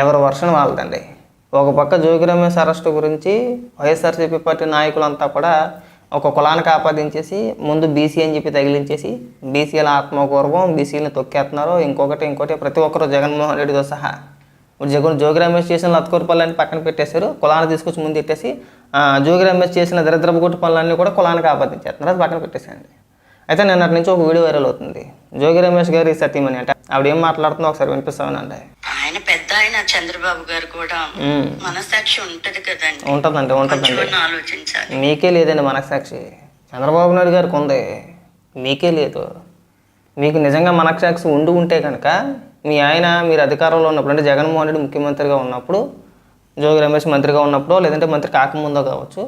ఎవరి వర్షం వాళ్ళదండి. ఒక పక్క జోగి రమేష్ అరెస్టు గురించి వైఎస్ఆర్సీపీ పార్టీ నాయకులంతా కూడా ఒక కులానికి ఆపాదించేసి ముందు బీసీ అని చెప్పి తగిలించేసి బీసీల ఆత్మగౌరవం బీసీలను తొక్కేస్తున్నారు. ఇంకొకటి ఇంకోటి ప్రతి ఒక్కరు జగన్మోహన్ రెడ్డితో సహా. ఇప్పుడు జగన్ జోగి రమేష్ చేసిన లత్కూరు పనులన్నీ పక్కన పెట్టేశారు. కులాన్ని తీసుకొచ్చి ముందు పెట్టేసి జోగి రమేష్ చేసిన దరిద్రపు కొట్టు పనులన్నీ కూడా కులానికి ఆపాదించేస్తున్నారు అది పక్కన పెట్టేసేయండి. అయితే నిన్నటి నుంచి ఒక వీడియో వైరల్ అవుతుంది. జోగి రమేష్ గారి సతీమణి అంటే ఆవిడ ఏం మాట్లాడుతుందో ఒకసారి వినిపిస్తామనండి ఆయన పెద్ద ఆయన చంద్రబాబు గారు కూడా. మనసాక్షి ఉంటది కదండి. ఉంటుందండి ఉంటుందండి. ఆలోచించాలి. మీకే లేదండి మనసాక్షి చంద్రబాబు నాయుడు గారికి ఉంది. మీకే లేదు. మీకు నిజంగా మనసాక్షి ఉండి ఉంటే కనుక మీ ఆయన మీరు అధికారంలో ఉన్నప్పుడు అంటే జగన్మోహన్ రెడ్డి ముఖ్యమంత్రిగా ఉన్నప్పుడు జోగి రమేష్ మంత్రిగా ఉన్నప్పుడు లేదంటే మంత్రి కాకముందో కావచ్చు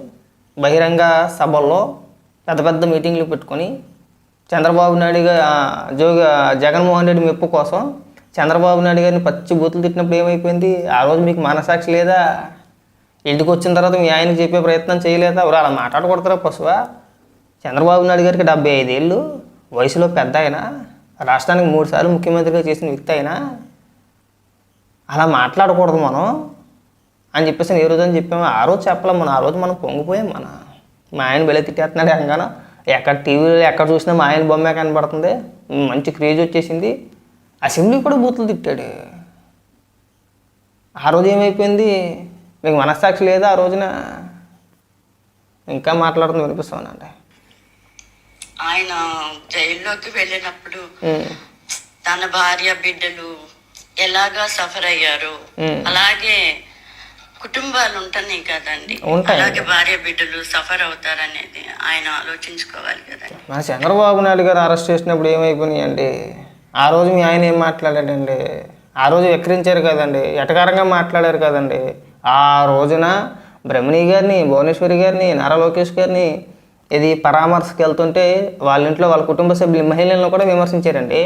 బహిరంగ సభల్లో పెద్ద పెద్ద మీటింగ్లు పెట్టుకొని చంద్రబాబు నాయుడు గారు జోగి జగన్మోహన్ రెడ్డి మెప్పు కోసం చంద్రబాబు నాయుడు గారిని పచ్చి బూతులు తిట్టినప్పుడు ఏమైపోయింది? ఆ రోజు మీకు మనసాక్షి లేదా? ఇంటికి వచ్చిన తర్వాత మీ ఆయనకి చెప్పే ప్రయత్నం చేయలేదా? ఎవరు అలా మాట్లాడకూడతారా పశువా? చంద్రబాబు నాయుడు గారికి డెబ్బై ఐదేళ్ళు వయసులో పెద్ద అయినా రాష్ట్రానికి మూడు సార్లు ముఖ్యమంత్రిగా చేసిన వ్యక్తి అయినా అలా మాట్లాడకూడదు మనం అని చెప్పేసి ఏ రోజు అని చెప్పాము ఆ రోజు చెప్పలేము మనం ఆ రోజు మనం పొంగిపోయాం మన. మా ఆయన వెళ్ళి తిట్టేస్తున్నాడు ఎంగానో ఎక్కడ టీవీలో ఎక్కడ చూసినా మా ఆయన బొమ్మే కనబడుతుంది. మంచి క్రేజ్ వచ్చేసింది. అసెంబ్లీ కూడా బూతులు తిట్టాడు. ఆ రోజు ఏమైపోయింది? మీకు మనస్సాక్షి లేదా ఆ రోజున? ఇంకా మాట్లాడుతుంది వినిపిస్తానండి ఆయన జైల్లోకి వెళ్ళినప్పుడు తన భార్య బిడ్డలు ఎలాగా సఫర్ అయ్యారు. అలాగే కుటుంబాలు ఉంటున్నాయి కదండి. ఉంటాయి. అలాగే భార్య బిడ్డలు సఫర్ అవుతారనేది ఆయన ఆలోచించుకోవాలి కదండి. మన చంద్రబాబు నాయుడు గారు అరెస్ట్ చేసినప్పుడు ఏమైపోయినాయండి? ఆ రోజు మీ ఆయన ఏం మాట్లాడాడండి? ఆ రోజు ఎక్కిరించారు కదండి. ఎటకారంగా మాట్లాడారు కదండి? ఆ రోజున బ్రహ్మణి గారిని భువనేశ్వరి గారిని నారా లోకేష్ గారిని ఇది పరామర్శకు వెళ్తుంటే వాళ్ళ ఇంట్లో వాళ్ళ కుటుంబ సభ్యులు మహిళలను కూడా విమర్శించారండి.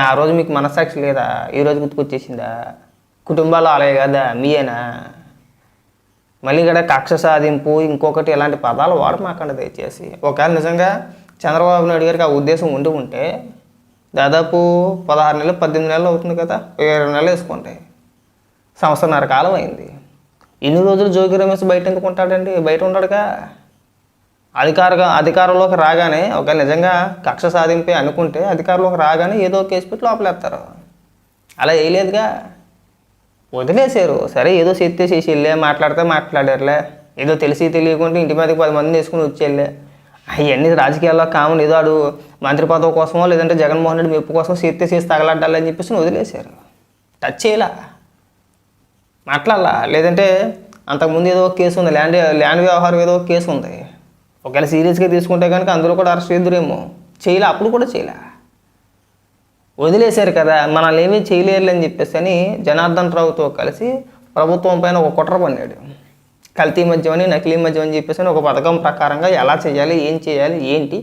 ఆ రోజు మీకు మనస్సాక్షి లేదా? ఈ రోజు గుర్తుకొచ్చేసిందా? కుటుంబాలు అలాగే కదా మీయేనా? మళ్ళీ ఇక్కడ కక్ష సాధింపు ఇంకొకటి ఇలాంటి పదాలు వాడమాకండి దయచేసి. ఒకవేళ నిజంగా చంద్రబాబు నాయుడు గారికి ఆ ఉద్దేశం ఉండి ఉంటే దాదాపు పదహారు నెలలు పద్దెనిమిది నెలలు అవుతుంది కదా ఇరవై నెలలు వేసుకోండి. సంవత్సరన్నర కాలం అయింది. ఇన్ని రోజులు జోగి రమేష్ బయట ఎందుకు ఉంటాడండి? బయట ఉండడుగా. అధికారగా అధికారంలోకి రాగానే ఒకవేళ నిజంగా కక్ష సాధింపే అనుకుంటే అధికారంలోకి రాగానే ఏదో ఒక కేసు పెట్టి లోపలేస్తారు. అలా వేయలేదుగా. వదిలేశారు సరే ఏదో చేస్తే చేసి వెళ్ళే మాట్లాడితే మాట్లాడారులే. ఏదో తెలిసి తెలియకుండా ఇంటి మీదకి పది మందిని వేసుకుని వచ్చేళ్ళే. అవన్నీ రాజకీయాల్లో కామన్. ఏదో ఆడు మంత్రి పదవి కోసమో లేదంటే జగన్మోహన్ రెడ్డి మెప్పు కోసం చేస్తే చేసి తగలడ్డాలని చెప్పేసి వదిలేశారు. టచ్ చేయలా. మాట్లాడాలా. లేదంటే అంతకుముందు ఏదో ఒక కేసు ఉంది. ల్యాండ్ ల్యాండ్ వ్యవహారం ఏదో ఒక కేసు ఉంది. ఒకవేళ సీరియస్గా తీసుకుంటే కనుక అందులో కూడా అరెస్ట్ చేద్దురేమో. చేయలే. అప్పుడు కూడా చేయలే. వదిలేశారు కదా మనల్ని ఏమీ చేయలేరు అని చెప్పేసి అని జనార్దన్ రావుతో కలిసి ప్రభుత్వం పైన ఒక కుట్ర పన్నాడు. కల్తీ మద్యమని నకిలీ మద్యం అని చెప్పేసి అని ఒక పథకం ప్రకారంగా ఎలా చేయాలి ఏం చేయాలి ఏంటి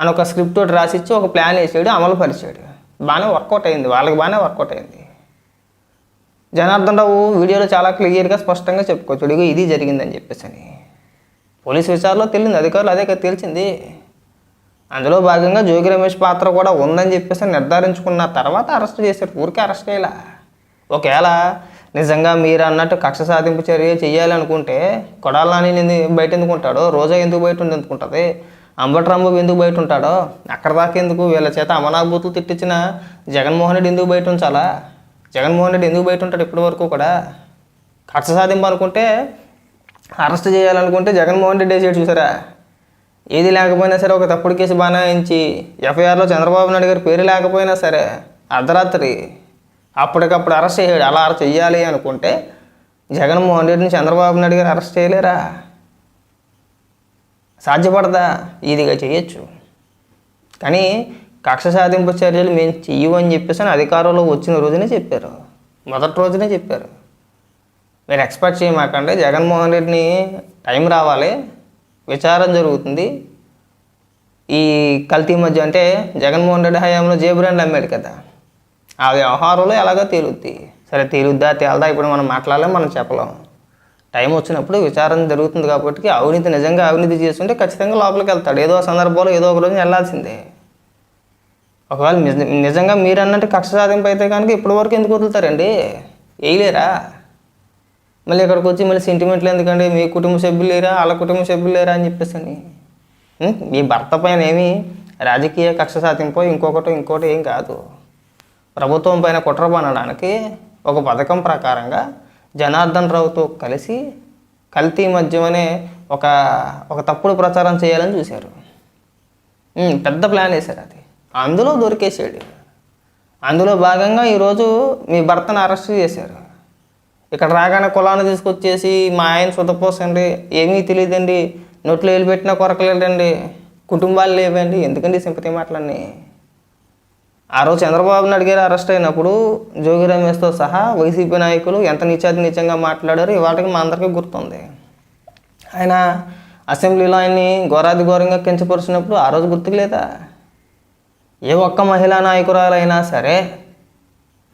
అని ఒక స్క్రిప్ట్ తోటి రాసిచ్చి ఒక ప్లాన్ వేసాడు అమలు పరిచాడు. బాగానే వర్కౌట్ అయింది వాళ్ళకి బాగానే వర్కౌట్ అయింది. జనార్దన్ రావు వీడియోలో చాలా క్లియర్గా స్పష్టంగా చెప్పుకోవచ్చు. ఇదిగో ఇది జరిగిందని చెప్పేసి అని. పోలీస్ విచారణలో తెలియదు అధికారులు అదే కదా తెలిసింది అందులో భాగంగా జోగి రమేష్ పాత్ర కూడా ఉందని చెప్పేసి నిర్ధారించుకున్న తర్వాత అరెస్ట్ చేశారు. ఊరికే అరెస్ట్ చేయాల. ఒకవేళ నిజంగా మీరు అన్నట్టు కక్ష సాధింపు చర్య చేయాలనుకుంటే కొడాలని బయట ఎందుకు ఉంటాడో రోజా ఎందుకు బయట ఉంది ఎందుకుంటుంది అంబట్రాంబాబు ఎందుకు బయట ఉంటాడో అక్కడ దాకా ఎందుకు వీళ్ళ చేత అమనాభూతులు తిట్టించిన జగన్మోహన్ రెడ్డి ఎందుకు బయట ఉంచాలా? జగన్మోహన్ రెడ్డి ఎందుకు బయట ఉంటాడు ఇప్పటి వరకు కూడా? కక్ష సాధింపు అనుకుంటే అరెస్ట్ చేయాలనుకుంటే జగన్మోహన్ రెడ్డి చేసి చూసారా? ఏది లేకపోయినా సరే ఒక తప్పుడు కేసు బనాయించి ఎఫ్ఐఆర్లో చంద్రబాబు నాయుడు గారి పేరు లేకపోయినా సరే అర్ధరాత్రి అప్పటికప్పుడు అరెస్ట్ చేయడు అలా అరెస్ట్ చేయాలి అనుకుంటే జగన్మోహన్ రెడ్డిని చంద్రబాబు నాయుడు గారు అరెస్ట్ చేయలేరా? సాధ్యపడదా? ఇదిగా చేయొచ్చు. కానీ కక్ష సాధింపు చర్యలు మేము చెయ్యము అని చెప్పేసి అని అధికారంలో వచ్చిన రోజునే చెప్పారు. మొదటి రోజునే చెప్పారు. మీరు ఎక్స్పెక్ట్ చేయమాకండి జగన్మోహన్ రెడ్డిని టైం రావాలి. విచారం జరుగుతుంది. ఈ కల్తీ మధ్య అంటే జగన్మోహన్ రెడ్డి హయాంలో జే బ్రాండ్ అమ్మాడు కదా. ఆ వ్యవహారంలో ఎలాగో తేలుద్ది సరే తేలుద్దా తేలదా ఇప్పుడు మనం మాట్లాడలేం మనం చెప్పలేం. టైం వచ్చినప్పుడు విచారణ జరుగుతుంది కాబట్టి అవినీతి నిజంగా అవినీతి చేస్తుంటే ఖచ్చితంగా లోపలికి వెళ్తాడు. ఏదో సందర్భంలో ఏదో ఒక రోజు వెళ్ళాల్సిందే ఒకవేళ నిజంగా మీరు అన్నట్టు కక్ష సాధింపు అయితే కనుక ఇప్పటివరకు ఎందుకు వదులుతారండి? వేయలేరా? మళ్ళీ ఇక్కడికి వచ్చి మళ్ళీ సెంటిమెంట్లు ఎందుకంటే మీ కుటుంబ సభ్యులు లేరా? వాళ్ళ కుటుంబ సభ్యులు లేరా అని చెప్పేసి అని మీ భర్త పైన ఏమి రాజకీయ కక్ష సాధింపో ఇంకొకటి ఇంకోటి ఏం కాదు. ప్రభుత్వం పైన కుట్ర పనడానికి ఒక పథకం ప్రకారంగా జనార్దన్ రావుతో కలిసి కల్తీ మద్యమనే ఒక ఒక తప్పుడు ప్రచారం చేయాలని చూశారు. పెద్ద ప్లాన్ వేశారు అది. అందులో దొరికేసాడు అందులో భాగంగా ఈరోజు మీ భర్తను అరెస్ట్ చేశారు. ఇక్కడ రాగానే కులాన్ని తీసుకొచ్చేసి మా ఆయన సుతపోసండి ఏమీ తెలియదండి. నోట్లో వేలు పెట్టినా కొరకలేదండి. కుటుంబాలు లేవండి. ఎందుకండి సింపతి మాటలన్నీ? ఆ రోజు చంద్రబాబు నాయుడు గారు అరెస్ట్ అయినప్పుడు జోగి రమేష్తో సహా వైసీపీ నాయకులు ఎంత నిత్యాతి నిత్యంగా మాట్లాడారో ఇవాళకి మా అందరికీ గుర్తుంది. ఆయన అసెంబ్లీలో ఆయన్ని ఘోరాది ఘోరంగా కించపరిచినప్పుడు ఆ రోజు గుర్తుకు లేదా ఏ ఒక్క మహిళా నాయకురాలైనా సరే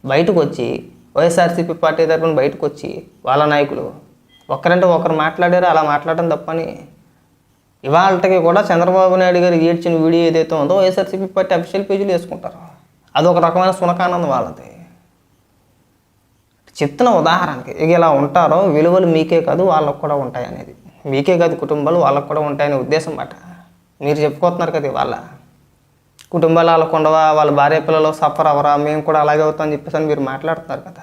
బయటకు వచ్చి వైఎస్ఆర్సీపీ పార్టీ తరఫున బయటకు వచ్చి వాళ్ళ నాయకులు ఒకరంటే ఒకరు మాట్లాడారు అలా మాట్లాడడం తప్పని ఇవాళకి కూడా చంద్రబాబు నాయుడు గారు ఏడ్చిన వీడియో ఏదైతే ఉందో వైఎస్ఆర్సీపీ పార్టీ అఫీషియల్ పేజీలు వేసుకుంటారు. అదొక రకమైన సునకానందం వాళ్ళది. చెప్తున్న ఉదాహరణకి ఇక ఇలా ఉంటారో విలువలు మీకే కాదు వాళ్ళకు కూడా ఉంటాయి అనేది మీకే కాదు కుటుంబాలు వాళ్ళకు కూడా ఉంటాయనే ఉద్దేశం మాట మీరు చెప్పుకోతున్నారు కదా వాళ్ళ కుటుంబాలు వాళ్ళకు ఉండవా వాళ్ళ భార్య పిల్లలు సఫర్ అవరా మేము కూడా అలాగే అవుతాం అని చెప్పేసి అని మీరు మాట్లాడుతున్నారు కదా.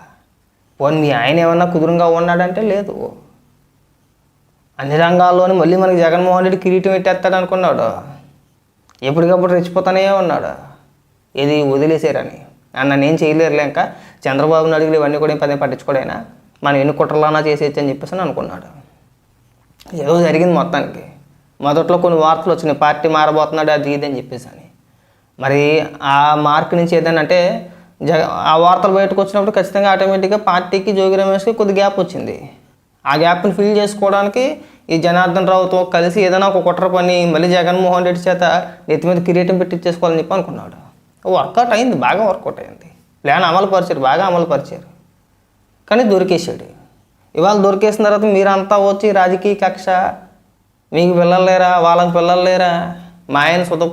పోనీ మీ ఆయన ఏమన్నా కుదురుగా ఉన్నాడంటే లేదు. అన్ని రంగాల్లోనే మళ్ళీ మనకి జగన్మోహన్ రెడ్డి కిరీటం పెట్టేస్తాడు అనుకున్నాడు. ఎప్పటికప్పుడు రెచ్చిపోతానే ఉన్నాడు. ఇది వదిలేసారని. అన్న నేను చేయలేరులే ఇంకా. చంద్రబాబు నాయుడు ఇవన్నీ కూడా పదే పట్టించుకోడైనా? మనం ఎన్ని కుట్రలానా చేసేయచ్చు అని చెప్పేసి అనుకున్నాడు. ఏదో జరిగింది మొత్తానికి. మొదట్లో కొన్ని వార్తలు వచ్చినాయి. పార్టీ మారబోతున్నాడు అది ఇది అని చెప్పేసి అని. మరి ఆ మార్క్ నుంచి ఏదైనా అంటే జగ ఆ వార్తలు బయటకు వచ్చినప్పుడు ఖచ్చితంగా ఆటోమేటిక్గా పార్టీకి జోగి రమేష్కి కొద్ది గ్యాప్ వచ్చింది. ఆ గ్యాప్ని ఫిల్ చేసుకోవడానికి ఈ జనార్దన్ రావుతో కలిసి ఏదైనా ఒక కుట్ర పని మళ్ళీ జగన్మోహన్ రెడ్డి చేత నెత్తి మీద కిరీటం పెట్టించేసుకోవాలని చెప్పి అనుకున్నాడు. వర్కౌట్ అయింది బాగా వర్కౌట్ అయింది. ప్లాన్ అమలు పరిచారు బాగా అమలు పరిచారు. కానీ దొరికేసాడు ఇవాళ దొరికేసిన తర్వాత మీరంతా వచ్చి రాజకీయ కక్ష మీకు పిల్లలు లేరా వాళ్ళకి పిల్లలు లేరా మా ఆయన సుధ